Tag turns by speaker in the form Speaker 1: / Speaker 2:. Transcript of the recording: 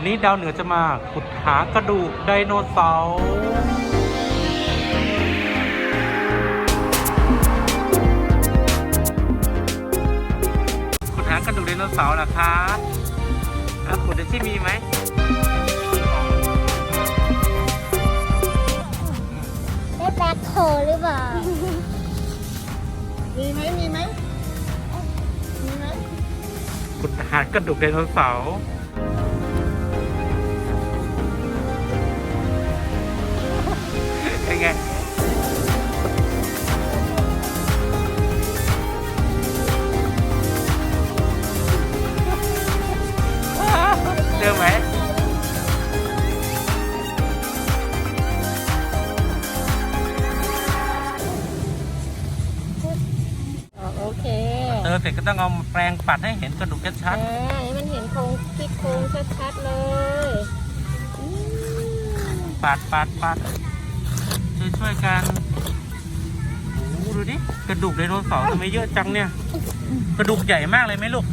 Speaker 1: วันนี้ดาวเหนือจะมาขุดหากระดูกไดโนเสาร์ขุดหากระดูกไดโนเสาร์เหรอครับอะขุดได้ที่มีไหม
Speaker 2: ได้แบ็คโฮหรือเปล่า
Speaker 3: มีไหมมีไหมมีไหม
Speaker 1: ขุดหากระดูกไดโนเสาร์ ไงเจอไหม
Speaker 3: อ๋อโอเค
Speaker 1: เจอเสร็จก็ต้องเอาแปรงปัดให้เห็นกระดูกชัด
Speaker 3: อ่าให้มันเห็นโครงที่โครงชัดๆเลยอืม
Speaker 1: ๆปัดปัดปัด ช่วยช่วยกันโอ้โหดูดิกระดูกไดโนเสาร์ทำไมเยอะจังเนี่ย กระดูกใหญ่มากเลยไหมลูก